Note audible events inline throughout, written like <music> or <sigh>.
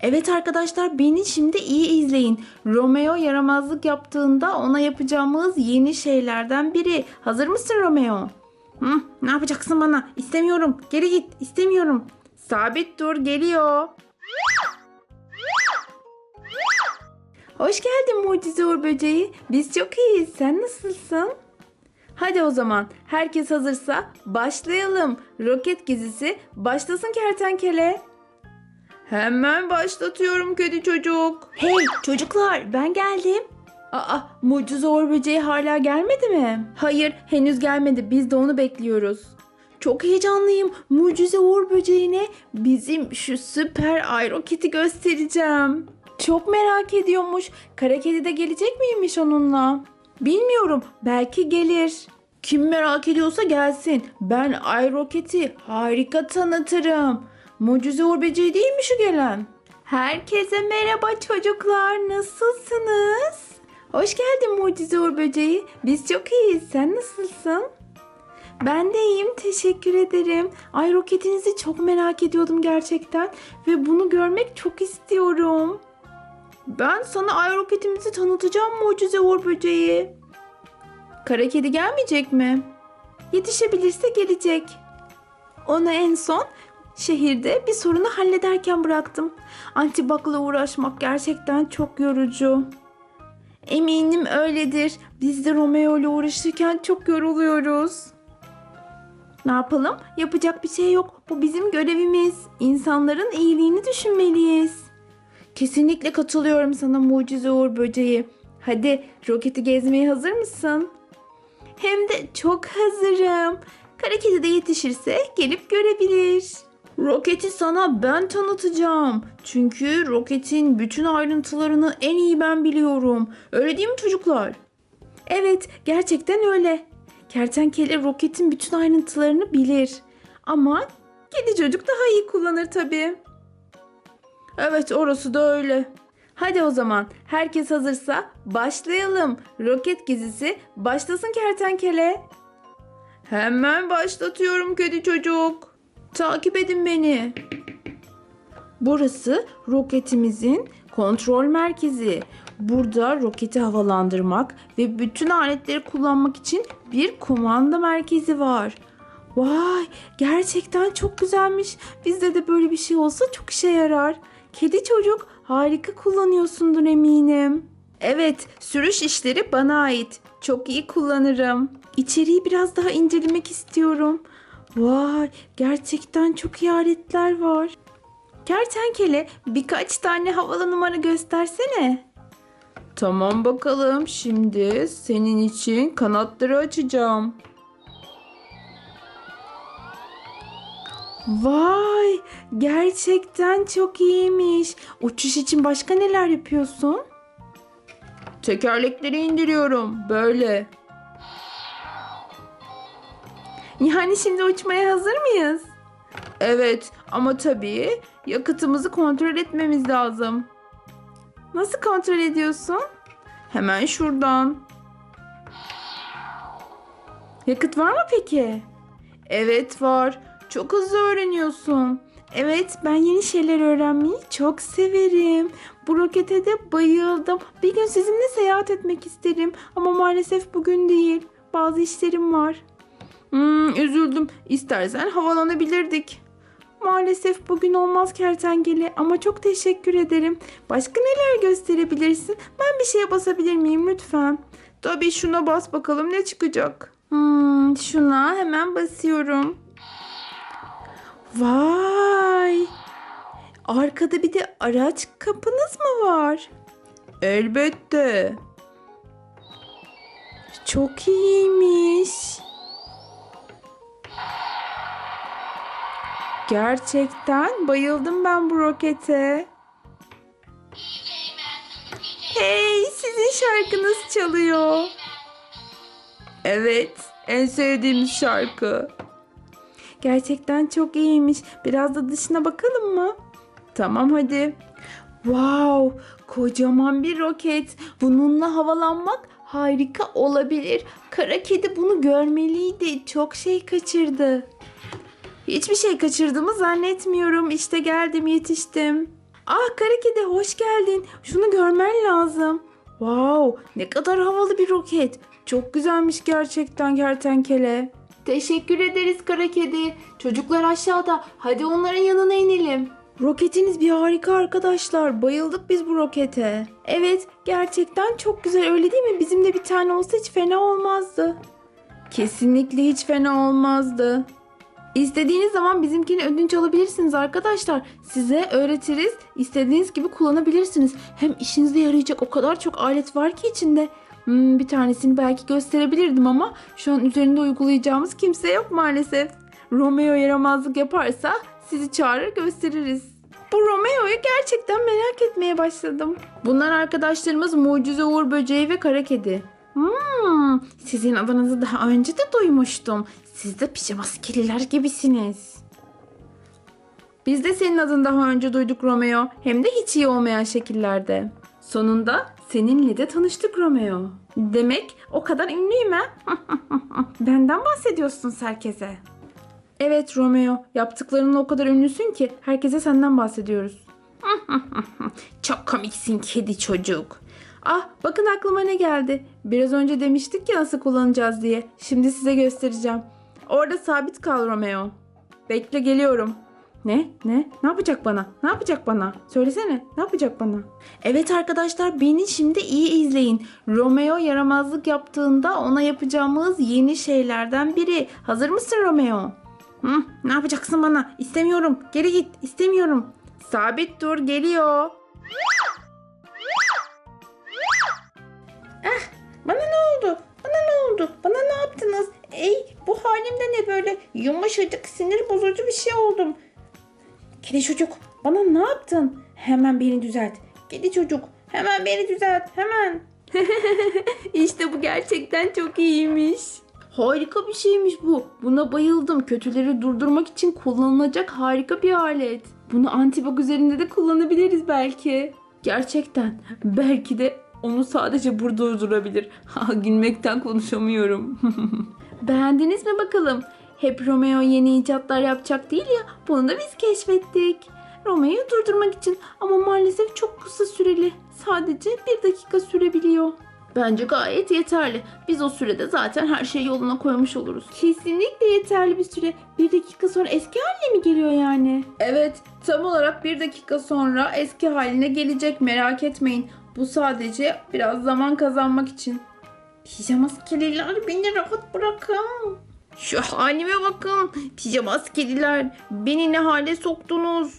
Evet arkadaşlar beni şimdi iyi izleyin. Romeo yaramazlık yaptığında ona yapacağımız yeni şeylerden biri. Hazır mısın Romeo? Hı, ne yapacaksın bana? İstemiyorum. Geri git. İstemiyorum. Sabit dur geliyor. Hoş geldin Mucize Uğur Böceği. Biz çok iyiyiz. Sen nasılsın? Hadi o zaman herkes hazırsa başlayalım. Roket gezisi başlasın kertenkele. Hemen başlatıyorum kedi çocuk. Hey çocuklar ben geldim. Aa mucize Uğur Böceği hala gelmedi mi? Hayır henüz gelmedi biz de onu bekliyoruz. Çok heyecanlıyım. Mucize Uğur Böceği'ne bizim şu süper ay roketi göstereceğim. Çok merak ediyormuş. Kara kedi de gelecek miymiş onunla? Bilmiyorum. Belki gelir. Kim merak ediyorsa gelsin. Ben ay roketi harika tanıtırım. Mucize Uğur Böceği değil mi şu gelen? Herkese merhaba çocuklar. Nasılsınız? Hoş geldin Mucize Uğur Böceği. Biz çok iyiyiz. Sen nasılsın? Ben de iyiyim. Teşekkür ederim. Ay roketinizi çok merak ediyordum gerçekten. Ve bunu görmek çok istiyorum. Ben sana ay roketimizi tanıtacağım Mucize Uğur Böceği. Kara kedi gelmeyecek mi? Yetişebilirse gelecek. Onu en son şehirde bir sorunu hallederken bıraktım. Antibakla uğraşmak gerçekten çok yorucu. Eminim öyledir. Biz de Romeo ile uğraşırken çok yoruluyoruz. Ne yapalım? Yapacak bir şey yok. Bu bizim görevimiz. İnsanların iyiliğini düşünmeliyiz. Kesinlikle katılıyorum sana Mucize Uğur Böceği. Hadi roketi gezmeye hazır mısın? Hem de çok hazırım. Kara kedi de yetişirse gelip görebilir. Roketi sana ben tanıtacağım. Çünkü roketin bütün ayrıntılarını en iyi ben biliyorum. Öyle değil mi çocuklar? Evet, gerçekten öyle. Kertenkele roketin bütün ayrıntılarını bilir. Ama kedi çocuk daha iyi kullanır tabii. Evet, orası da öyle. Hadi o zaman herkes hazırsa başlayalım. Roket gezisi başlasın kertenkele. Hemen başlatıyorum kedi çocuk. Takip edin beni. Burası roketimizin kontrol merkezi. Burada roketi havalandırmak ve bütün aletleri kullanmak için bir kumanda merkezi var. Vay gerçekten çok güzelmiş. Bizde de böyle bir şey olsa çok işe yarar. Kedi çocuk harika kullanıyorsundur eminim. Evet sürüş işleri bana ait. Çok iyi kullanırım. İçeriği biraz daha incelemek istiyorum. Vay gerçekten çok iyi aletler var. Kertenkele birkaç tane havalı numara göstersene. Tamam bakalım şimdi senin için kanatları açacağım. Vay gerçekten çok iyiymiş. Uçuş için başka neler yapıyorsun? Tekerlekleri indiriyorum böyle. Yani şimdi uçmaya hazır mıyız? Evet ama tabii yakıtımızı kontrol etmemiz lazım. Nasıl kontrol ediyorsun? Hemen şuradan. Yakıt var mı peki? Evet var. Çok hızlı öğreniyorsun. Evet ben yeni şeyler öğrenmeyi çok severim. Bu rokete de bayıldım. Bir gün sizinle seyahat etmek isterim. Ama maalesef bugün değil. Bazı işlerim var. Hmm, üzüldüm. İstersen havalanabilirdik. Maalesef bugün olmaz kertenkele ama çok teşekkür ederim. Başka neler gösterebilirsin? Ben bir şeye basabilir miyim lütfen? Tabii şuna bas bakalım ne çıkacak. Hmm, şuna hemen basıyorum. Vay! Arkada bir de araç kapınız mı var? Elbette. Çok iyiymiş. Gerçekten bayıldım ben bu rokete. Hey, sizin şarkınız çalıyor. Evet, en sevdiğimiz şarkı. Gerçekten çok iyiymiş. Biraz da dışına bakalım mı? Tamam hadi. Wow, kocaman bir roket. Bununla havalanmak harika olabilir. Kara kedi bunu görmeliydi. Çok şey kaçırdı. Hiçbir şey kaçırdığımı zannetmiyorum. İşte geldim, yetiştim. Ah kara kedi hoş geldin. Şunu görmen lazım. Wow ne kadar havalı bir roket. Çok güzelmiş gerçekten kertenkele. Teşekkür ederiz kara kedi. Çocuklar aşağıda. Hadi onların yanına inelim. Roketiniz bir harika arkadaşlar. Bayıldık biz bu rokete. Evet gerçekten çok güzel öyle değil mi? Bizim de bir tane olsa hiç fena olmazdı. Kesinlikle hiç fena olmazdı. İstediğiniz zaman bizimkini ödünç alabilirsiniz arkadaşlar. Size öğretiriz. İstediğiniz gibi kullanabilirsiniz. Hem işinize yarayacak o kadar çok alet var ki içinde. Hmm, bir tanesini belki gösterebilirdim ama şu an üzerinde uygulayacağımız kimse yok maalesef. Romeo yaramazlık yaparsa sizi çağırır gösteririz. Bu Romeo'yu gerçekten merak etmeye başladım. Bunlar arkadaşlarımız Mucize Uğur Böceği ve Kara Kedi. Hmm, sizin adınızı daha önce de duymuştum. Siz de pijamaskeliler gibisiniz. Biz de senin adını daha önce duyduk Romeo. Hem de hiç iyi olmayan şekillerde. Sonunda seninle de tanıştık Romeo. Demek o kadar ünlüyüm ha? <laughs> Benden bahsediyorsun herkese. Evet Romeo, yaptıklarınla o kadar ünlüsün ki herkese senden bahsediyoruz. <laughs> Çok komiksin kedi çocuk. Ah bakın aklıma ne geldi. Biraz önce demiştik ya nasıl kullanacağız diye. Şimdi size göstereceğim. Orada sabit kal Romeo. Bekle geliyorum. Ne? Ne? Ne yapacak bana? Ne yapacak bana? Söylesene. Ne yapacak bana? Evet arkadaşlar beni şimdi iyi izleyin. Romeo yaramazlık yaptığında ona yapacağımız yeni şeylerden biri. Hazır mısın Romeo? Hı, ne yapacaksın bana? İstemiyorum. Geri git. İstemiyorum. Sabit dur. Geliyor. Ah, bana ne oldu? Bana ne oldu? Bana ne yaptınız? Ey bu halimde ne böyle yumuşacık sinir bozucu bir şey oldum. Kedi çocuk bana ne yaptın? Hemen beni düzelt. Kedi çocuk hemen beni düzelt hemen. <laughs> işte bu gerçekten çok iyiymiş. Harika bir şeymiş bu. Buna bayıldım. Kötüleri durdurmak için kullanılacak harika bir alet. Bunu antibak üzerinde de kullanabiliriz belki. Gerçekten. Belki de onu sadece burada durdurabilir. Ha, <laughs> Gülmekten konuşamıyorum. <laughs> Beğendiniz mi bakalım? Hep Romeo yeni icatlar yapacak değil ya. Bunu da biz keşfettik. Romeo'yu durdurmak için ama maalesef çok kısa süreli. Sadece bir dakika sürebiliyor. Bence gayet yeterli. Biz o sürede zaten her şeyi yoluna koymuş oluruz. Kesinlikle yeterli bir süre. Bir dakika sonra eski haline mi geliyor yani? Evet, tam olarak bir dakika sonra eski haline gelecek merak etmeyin. Bu sadece biraz zaman kazanmak için. Pijama askeriler beni rahat bırakın. Şu halime bakın. Pijama askeriler beni ne hale soktunuz.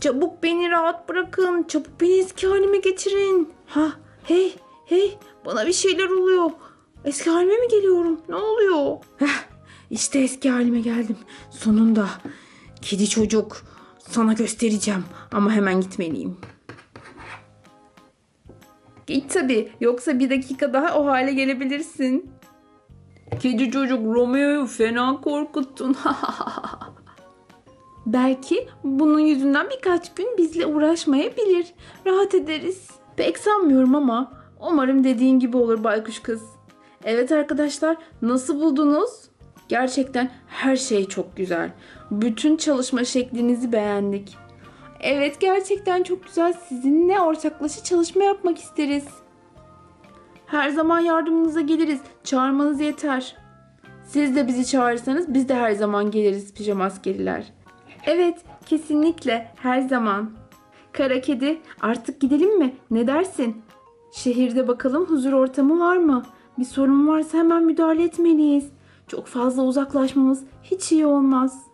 Çabuk beni rahat bırakın. Çabuk beni eski halime getirin. Ha hey hey bana bir şeyler oluyor. Eski halime mi geliyorum? Ne oluyor? Heh, işte eski halime geldim. Sonunda. Kedi çocuk. Sana göstereceğim. Ama hemen gitmeliyim. Git tabii. Yoksa bir dakika daha o hale gelebilirsin. Kedi çocuk Romeo'yu fena korkuttun. <laughs> Belki bunun yüzünden birkaç gün bizle uğraşmayabilir. Rahat ederiz. Pek sanmıyorum ama umarım dediğin gibi olur baykuş kız. Evet arkadaşlar nasıl buldunuz? Gerçekten her şey çok güzel. Bütün çalışma şeklinizi beğendik. Evet gerçekten çok güzel. Sizinle ortaklaşa çalışma yapmak isteriz. Her zaman yardımınıza geliriz. Çağırmanız yeter. Siz de bizi çağırırsanız biz de her zaman geliriz pijama askeriler. Evet, kesinlikle her zaman. Kara kedi, artık gidelim mi? Ne dersin? Şehirde bakalım huzur ortamı var mı? Bir sorun varsa hemen müdahale etmeliyiz. Çok fazla uzaklaşmamız hiç iyi olmaz.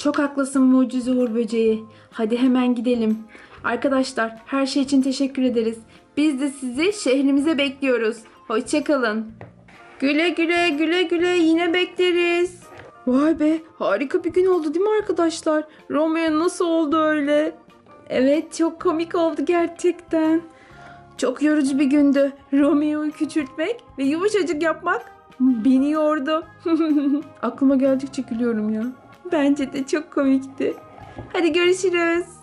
Çok haklısın mucize uğur böceği. Hadi hemen gidelim. Arkadaşlar her şey için teşekkür ederiz. Biz de sizi şehrimize bekliyoruz. Hoşçakalın. Güle güle güle güle yine bekleriz. Vay be harika bir gün oldu değil mi arkadaşlar? Romeo nasıl oldu öyle? Evet çok komik oldu gerçekten. Çok yorucu bir gündü. Romeo'yu küçültmek ve yumuşacık yapmak beni yordu. <laughs> Aklıma geldikçe gülüyorum ya. Bence de çok komikti. Hadi görüşürüz.